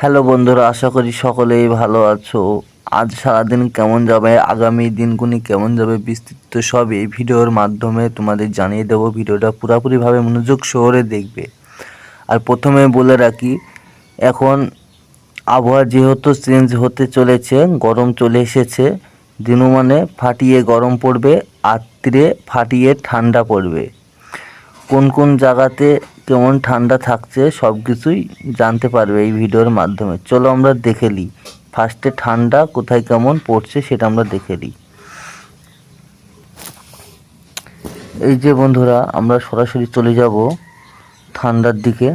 Hello বন্ধুরা, আশা করি সকলেই ভালো আছো। আজ সারাদিন কেমন যাবে, আগামী দিনগুলি কেমন যাবে বিস্তৃত সব এই ভিডিওর মাধ্যমে তোমাদের জানিয়ে দেবো। ভিডিওটা পুরোপুরিভাবে মনোযোগ শহরে দেখবে। আর প্রথমে বলে রাখি, এখন আবহাওয়া যেহেতু চেঞ্জ হতে চলেছে, গরম চলে এসেছে দিনুমানে ফাটিয়ে গরম পড়বে আত্মীরে ফাটিয়ে ঠান্ডা পড়বে। কোন কোন জায়গাতে কেমন ঠান্ডা থাকছে সব কিছুই জানতে পারবে এই ভিডিওর মাধ্যমে। চলো আমরা দেখে নিই। ফার্স্টে ঠান্ডা কোথায় কেমন পড়ছে সেটা আমরা দেখে নিই। এই যে বন্ধুরা, আমরা সরাসরি চলে যাব ঠান্ডার দিকে।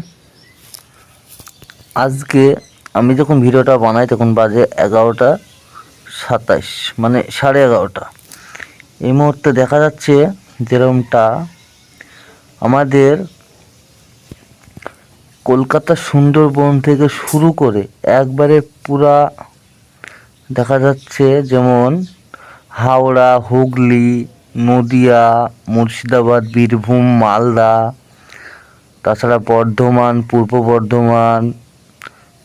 আজকে আমি যখন ভিডিওটা বানাই তখন বাজে এগারোটা সাতাশ মানে সাড়ে এগারোটা। এই মুহূর্তে দেখা যাচ্ছে যেরকমটা আমাদের কলকাতা সুন্দরবন থেকে শুরু করে একবারে পুরা দেখা যাচ্ছে যেমন হাওড়া, হুগলি, নদিয়া, মুর্শিদাবাদ, বীরভূম, মালদা, তাছাড়া বর্ধমান, পূর্ব বর্ধমান,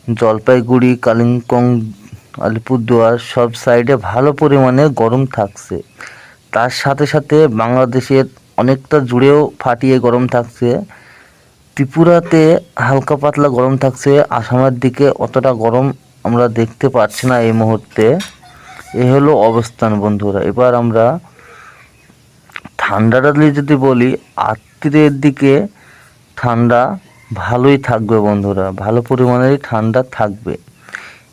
জলপাইগুড়ি, কালিম্পং, আলিপুরদুয়ার সব সাইডে ভালো পরিমাণে গরম থাকছে। তার সাথে সাথে বাংলাদেশের অনেকটা জুড়েও ফাটিয়ে গরম থাকছে। ত্রিপুরাতে হালকা পাতলা গরম থাকছে। আসামের দিকে অতটা গরম আমরা দেখতে পাচ্ছি না এই মুহূর্তে। এ হলো অবস্থান বন্ধুরা। এবার আমরা ঠান্ডাটা যদি বলি আত্মীরের দিকে ঠান্ডা ভালোই থাকবে বন্ধুরা। ভালো পরিমাণেরই ঠান্ডা থাকবে।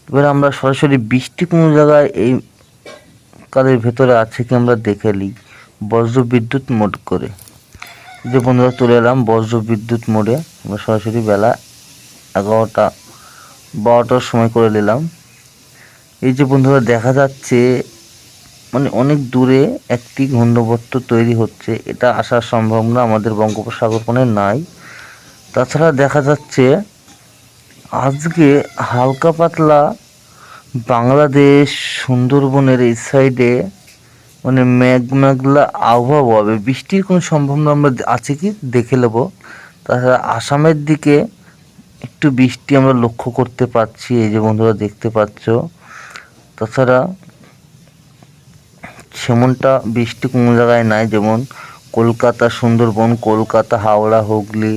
এবার আমরা সরাসরি বৃষ্টি কোনো জায়গায় এই কালের ভেতরে আছে কি আমরা দেখে নিই। বজ্র বিদ্যুৎ মোড করে। যে বন্ধুরা চলে এলাম বজ্র বিদ্যুৎ মোডে। আমরা সরাসরি বেলা এগারোটা, বারোটার সময় করে নিলাম। এই যে বন্ধুরা দেখা যাচ্ছে মানে অনেক দূরে একটি ঘূর্ণবর্ত তৈরি হচ্ছে। এটা আসার সম্ভাবনা আমাদের বঙ্গোপসাগর কোণে নাই। তাছাড়া দেখা যাচ্ছে, আজকে হালকা পাতলা বাংলাদেশ সুন্দরবনের এই সাইডে মানে মেঘ, মেঘলা আবহাওয়া, হবে। বৃষ্টির কোনো সম্ভাবনা আমরা আছে কি? দেখে নেব। তাছাড়া আসামের দিকে একটু বৃষ্টি আমরা লক্ষ্য করতে পারছি, এই যে বন্ধুরা দেখতে পাচ্ছ। তাছাড়া সেমনটা বৃষ্টি কোনো জায়গায় নাই, যেমন কলকাতা, সুন্দরবন, কলকাতা, হাওড়া, হুগলি,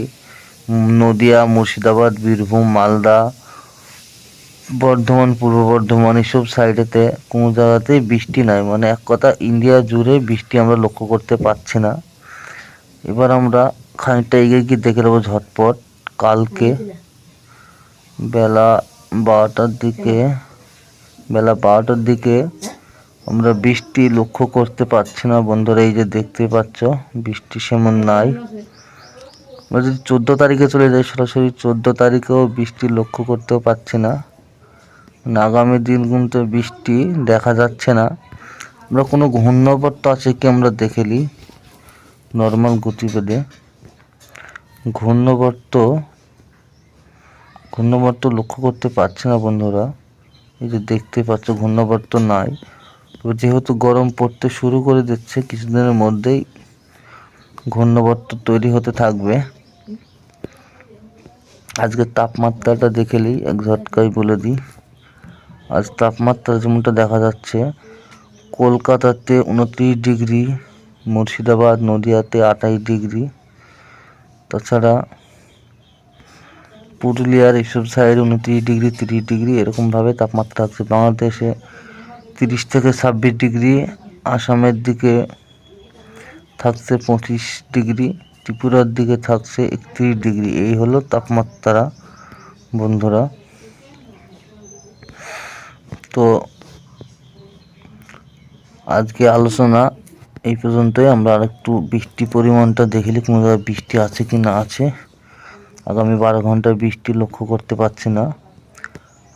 নদিয়া, মুর্শিদাবাদ, বীরভূম, মালদা বর্ধমান, পূর্ব বর্ধমান এসব সাইডেতে কোনো জায়গাতেই বৃষ্টি নাই। মানে এক কথা ইন্ডিয়া জুড়ে বৃষ্টি আমরা লক্ষ্য করতে পারছি না। এবার আমরা খানিকটা এগিয়ে গিয়ে দেখে নেব ঝটপট কালকে বেলা বারোটার দিকে, বেলা বারোটার দিকে আমরা বৃষ্টি লক্ষ্য করতে পারছি না। বন্ধুরা, এই যে দেখতে পাচ্ছ, বৃষ্টি সেমন নাই। আমরা যদি চোদ্দ তারিখে চলে যাই, সরাসরি চোদ্দ তারিখেও বৃষ্টি লক্ষ্য করতেও পারছি না। আগামী দিন কিন্তু বৃষ্টি দেখা যাচ্ছে না। আমরা কোনো ঘূর্ণাবর্ত আছে কি আমরা দেখে নিই? নর্মাল গতিবেগে। ঘূর্ণাবর্ত ঘূর্ণাবর্ত লক্ষ্য করতে পারছে না বন্ধুরা। এই যে দেখতে পাচ্ছ, ঘূর্ণাবর্ত নাই। তো যেহেতু গরম পড়তে শুরু করে দিচ্ছে, কিছুদিনের মধ্যেই ঘূর্ণাবর্ত তৈরি হতে থাকবে। আজকের তাপমাত্রাটা দেখে নিই এক ঝটকায় বলে দিই। আজ তাপমাত্রা যেমনটা দেখা যাচ্ছে, কলকাতাতে উনত্রিশ ডিগ্রি, মুর্শিদাবাদ, নদিয়াতে আঠাশ ডিগ্রি। তাছাড়া পুরুলিয়ার এইসব সাইড উনত্রিশ ডিগ্রি, তিরিশ ডিগ্রি এরকমভাবে তাপমাত্রা থাকছে। বাংলাদেশে তিরিশ থেকে ছাব্বিশ ডিগ্রি, আসামের দিকে থাকছে পঁচিশ ডিগ্রি, ত্রিপুরার দিকে থাকছে একত্রিশ ডিগ্রি। এই হলো তাপমাত্রা, বন্ধুরা। তো আজকে আলোচনা এই পর্যন্তই। আমরা আরেকটু বৃষ্টি পরিমাণটা দেখলি কোনো জায়গায় বৃষ্টি আছে কি না আছে। আগামী বারো ঘন্টায় বৃষ্টি লক্ষ্য করতে পারছি না।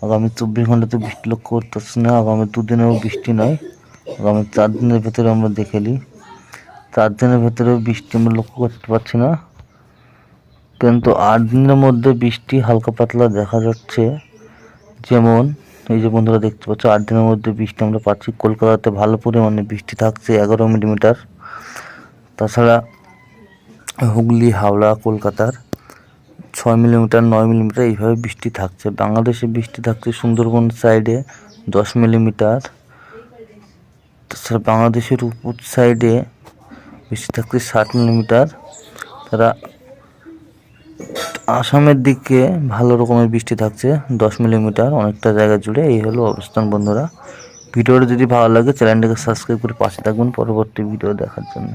আগামী চব্বিশ ঘন্টাতে বৃষ্টি লক্ষ্য করতে পারছি না। আগামী দুদিনেও বৃষ্টি নয়। আগামী চার দিনের ভেতরে আমরা দেখে নিই। চার দিনের ভেতরেও বৃষ্টি আমরা লক্ষ্য করতে পারছি না। কিন্তু আট দিনের মধ্যে বৃষ্টি হালকা পাতলা দেখা যাচ্ছে। যেমন এই যে বন্ধুরা দেখতে পাচ্ছ, আট দিনের মধ্যে বৃষ্টি আমরা পাচ্ছি। কলকাতাতে ভালো পরিমাণে বৃষ্টি থাকছে, এগারো মিলিমিটার। তাছাড়া হুগলি, হাওড়া, কলকাতার ছয় মিলিমিটার, নয় মিলিমিটার এইভাবে বৃষ্টি থাকছে। বাংলাদেশে বৃষ্টি থাকছে সুন্দরবন সাইডে দশ মিলিমিটার। তাছাড়া বাংলাদেশের উপর সাইডে বৃষ্টি থাকছে ষাট মিলিমিটার। তারা আসামের দিকে ভালো রকমের বৃষ্টি থাকছে, দশ মিলিমিটার, অনেকটা জায়গা জুড়ে। এই হলো অবস্থান বন্ধুরা। ভিডিওটা যদি ভালো লাগে, চ্যানেলটাকে সাবস্ক্রাইব করে পাশে থাকবেন পরবর্তী ভিডিও দেখার জন্য।